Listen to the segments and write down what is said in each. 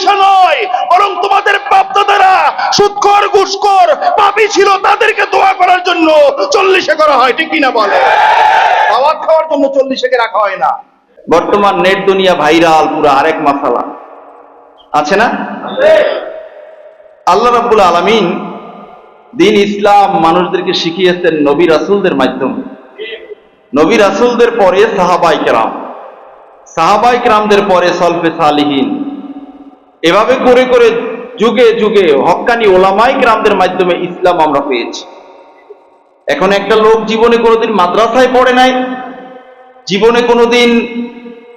চল্লিশে নয় বরং তোমাদের বাপদাদারা সুৎকর ঘুষকর পাপি ছিল তাদেরকে দোয়া করার জন্য চল্লিশে করা হয় ঠিক কিনা বলে? দাওয়াত খাওয়ার জন্য চল্লিশে রাখা হয় না। বর্তমান নেট দুনিয়া ভাইরাল পুরো আরেক মাসালা। আছে না? আল্লাহ রাব্বুল আলামিন দিন ইসলাম মানুষদেরকে শিখিয়েছেন নবী রাসূলদের মাধ্যমে। নবী রাসূলদের পরে সাহাবাই কেরাম। সাহাবাই কেরামদের পরে সলফে সালিহীন। এভাবে করে করে যুগে যুগে হক্কানি ওলামাই কেরামদের মাধ্যমে ইসলাম আমরা পেয়েছি। এখন একটা লোক জীবনে কোনোদিন মাদ্রাসায় পড়ে নাই, জীবনে কোনোদিন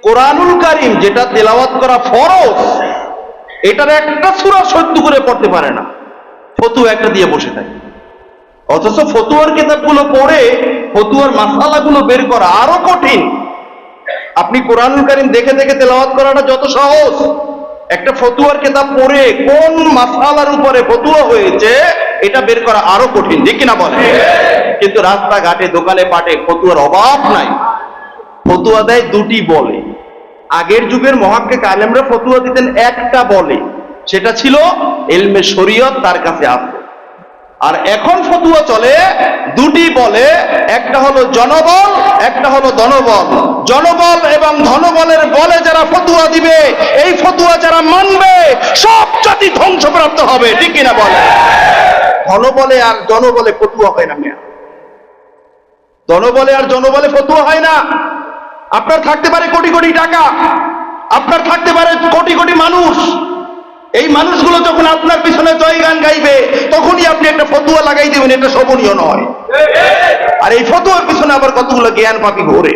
কোরআনুল কারিম, যেটা তেলাওয়াত করা ফরজ, এটার একটা সূরা সহ্য করে পড়তে পারে না, ফতুয়া একটা দিয়ে বসে থাকে। অথচ ফতুয়ার কিতাবগুলো পড়ে, ফতুয়ার মাসালাগুলো বের করা আরও কঠিন। আপনি কোরআনুল কারিম দেখে দেখে তেলাওয়াত করাটা যত সহজ। একটা ফতুয়ার কেতাব পড়ে কোন মাসালার উপরে ফতুয়া হয়েছে, এটা বের করা আরও কঠিন, ঠিক কিনা বলে কিন্তু রাস্তাঘাটে, দোকানে, পাটে ফতুয়ার অভাব নাই। ফতুয়া দেয় দুটি বলে। আগের যুগের মহাক্কে কালেমরা ফতুয়া দিতেন একটা বলে। সেটা ছিল এলমে শরীয়ত, তার কাছে আছে আর এখন ফতুয়া চলে দুটি বলে, একটা হলো জনবল, একটা হলো ধনবল। জনবল এবং ধনবলের বলে যারা ফতুয়া দিবে, এই ফতুয়া যারা মানবে, সব জাতি ধ্বংসপ্রাপ্ত হবে, ঠিক কিনা বলে? ধনবলে আর জনবলে ফতুয়া হয় না মেয়া। জনবলে আর জনবলে ফতুয়া হয় না। আপনার থাকতে পারে কোটি কোটি টাকা, আপনার থাকতে পারে কোটি কোটি মানুষ। এই মানুষগুলো যখন আপনার পিছনে জয় গান গাইবে, তখনই আপনি একটা ফতুয়া লাগাই দেবেন, এটা শোভনীয় নয়। আর এই ফতুয়ার পিছনে আবার কতগুলো জ্ঞান পাপি ঘোরে।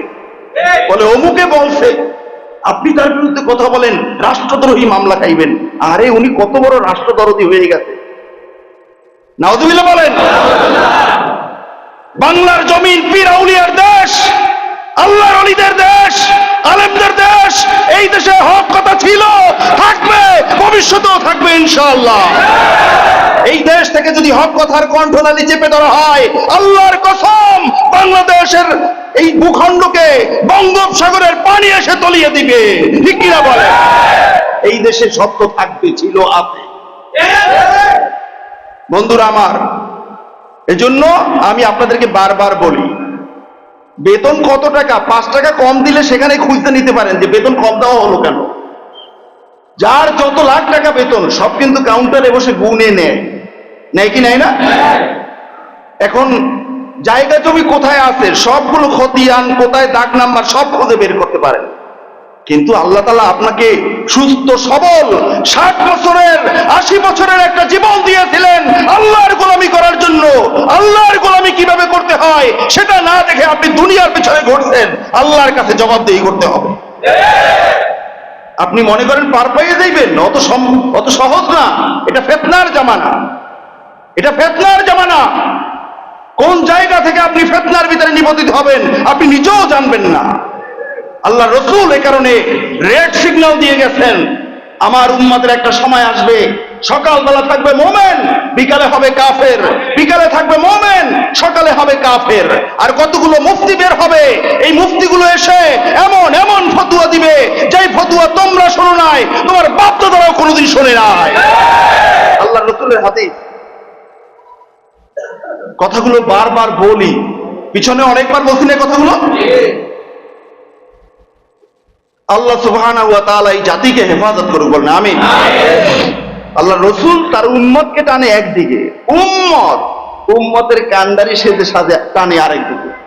বলে, অমুকে বলছে আপনি তার বিরুদ্ধে কথা বলেন, রাষ্ট্রদ্রোহী মামলা খাইবেন। আরে, উনি কত বড় রাষ্ট্রদরদী হয়ে গেছে। নাওজুবিল্লাহ বলেন, বাংলার জমিন পীর আউলিয়ার দেশ, আল্লাহর অলিদের দেশ, আলেমদের দেশ, এই দেশে হক কথা ছিল। ভবিষ্যতেও থাকবে ইনশাআল্লাহ। এই দেশ থেকে যদি হক কথার কণ্ঠনালী চেপে ধরা হয়, আল্লাহর কসম বাংলাদেশের এই ভূখণ্ডকে বঙ্গোপসাগরের পানি এসে তলিয়ে দিবে। ঠিক কিনা বলে? এই দেশে সত্য থাকবে, ছিল আপনি। বন্ধুরা আমার, এজন্য আমি আপনাদেরকে বারবার বলি, বেতন কত টাকা? পাঁচ টাকা কম দিলে সেখানে খুঁজতে নিতে পারেন যে বেতন কম দেওয়া হলো কেন? যার যত লাখ টাকা বেতন, সব কিন্তু কাউন্টারে বসে গুনে নেয় নেয়। কি নেয় না? এখন জায়গা জমি কোথায় আছে, সবগুলো খতিয়ান, কোথায় দাগ নাম্বার, সব খুঁজে বের করতে পারেন। কিন্তু আল্লাহ তালা আপনাকে সুস্থ, সবল, ষাট বছরের, আশি বছরের একটা জীবন দিয়েছিলেন আল্লাহর গোলামি করার জন্য। আল্লাহর গোলামি কীভাবে করতে হয়, সেটা না দেখে আপনি দুনিয়ার পেছনে ঘুরছেন। আল্লাহর কাছে জবাবদেহি করতে হবে। আপনি মনে করেন পার পাইয়ে যাইবেন? অত অত সহজ না। এটা ফেতনার জামানা। এটা ফেতনার জামানা। কোন জায়গা থেকে আপনি ফেতনার ভিতরে নিবন্ধিত হবেন, আপনি নিজেও জানবেন না। আল্লাহ রসুল এ কারণে রেড সিগন্যাল দিয়ে গেছেন। আমার উম্মাদের একটা সময় আসবে। সকালবেলা থাকবে মোমেন, বিকালে হবে কাফের। বিকালে থাকবে মোমেন, সকালে হবে কাফের। আর কতগুলো মুফতি বের হবে, এই মুফতিগুলো এসে এমন এমন ফতুয়া দিবে, যেই ফতুয়া তোমরা শোনো নাই, তোমার বাপ দাদারাও কোনোদিন শোনে নাই। আল্লাহ রসুলের হাতে কথাগুলো বারবার বলি। পিছনে অনেকবার বলছি না কথাগুলো? আল্লাহ সুবহান ওয়া তাআলা এই জাতিকে হেফাজত করুক বলেন আমি আল্লাহ রসুল তার উম্মতকে টানে একদিকে। উম্মত। উম্মতের কান্দারি সেজে সাথে টানে আরেকদিকে।